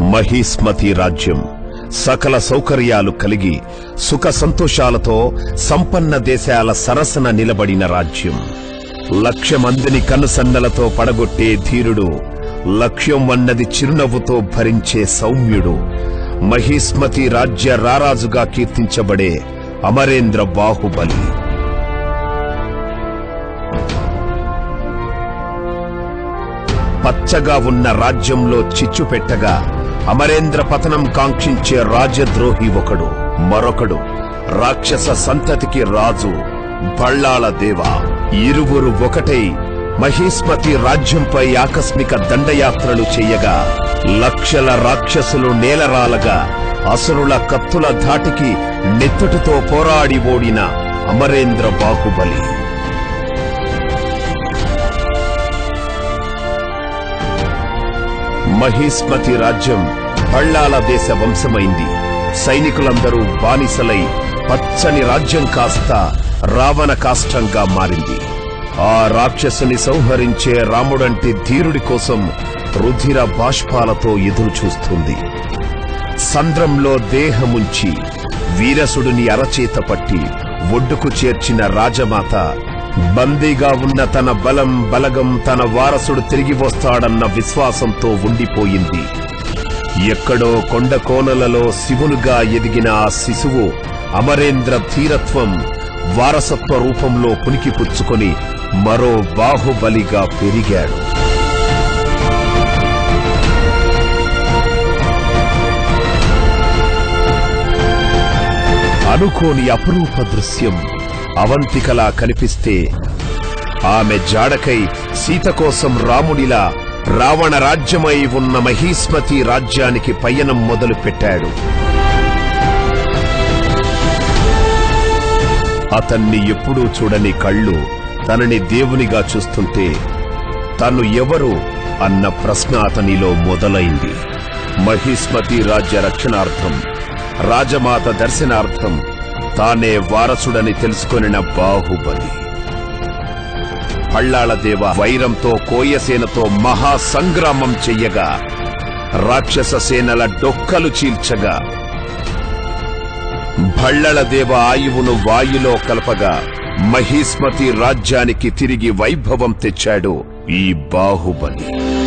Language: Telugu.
మహీస్మతి రాజ్యం. సకల సౌకర్యాలు కలిగి సుఖ సంతోషాలతో సంపన్న దేశాల సరసన నిలబడిన రాజ్యం. లక్ష మందిని కనుసన్నలతో పడగొట్టే ధీరుడు లక్ష్యం అన్నది చిరునవ్వుతో భరించే సౌమ్యుడు. మహీస్మతి రాజ్య రారాజుగా కీర్తించబడే అమరేంద్ర బాహుబలి. పచ్చగా ఉన్న రాజ్యంలో చిచ్చు పెట్టగా అమరేంద్ర పతనం కాంక్షించే రాజద్రోహి ఒకడు మరొకడు రాక్షస సంతతికి రాజు బళ్ళాల దేవ. ఇరువురు ఒకటై మహీస్మతి రాజ్యంపై ఆకస్మిక దండయాత్రలు చేయగా లక్షల రాక్షసులు నేలరాలగా అసురుల కత్తుల ధాటికి నెత్తుటితో పోరాడి ఓడిన అమరేంద్ర బాహుబలి. మహీస్మతి రాజ్యం బళ్ళాల దేశ వంశమైంది సైనికులందరూ బానిసలై పచ్చని రాజ్యం కాస్త రావణ కాష్టంగా మారింది. ఆ రాక్షసుని సంహరించే రాముడంటి ధీరుడి కోసం రుధిర బాష్పాలతో ఎదురు చూస్తుంది సంద్రంలో దేహముంచి వీరసుడిని అరచేత పట్టి ఒడ్డుకు చేర్చిన రాజమాత బందీగా ఉన్న తన బలం బలగం తన వారసుడు తిరిగి వస్తాడన్న విశ్వాసంతో ఉండిపోయింది. ఎక్కడో కొండ కోనలలో శివునుగా ఎదిగిన ఆ శిశువు అమరేంద్ర ధీరత్వం వారసత్వ రూపంలో పునికిపుచ్చుకొని మరో బాహుబలిగా పెరిగాడు. అనుకోని అపరూప దృశ్యం అవంతికలా కనిపిస్తే ఆమె జాడకై సీత కోసం రాముడిలా రావణ రాజ్యమై ఉన్న మహీస్మతి రాజ్యానికి పయనం మొదలు పెట్టాడు అతన్ని ఎప్పుడూ చూడని కళ్ళు తనని దేవునిగా చూస్తుంటే తను ఎవరు అన్న ప్రశ్న అతనిలో మొదలైంది. మహిస్మతి రాజ్య రక్షణార్థం రాజమాత దర్శనార్థం తానే వారసుడని తెలుసుకొనిన బాహుబలి. పళ్ళాళదేవ వైరంతో కోయసేనతో మహా సంగ్రామం చెయ్యగా. రాక్షస సేనల డొక్కలు చీల్చగా. భళ్ళళదేవ ఆయువును వాయులో కలపగా మహిస్మతి రాజ్యానికి తిరిగి వైభవం తెచ్చాడు ఈ బాహుబలి.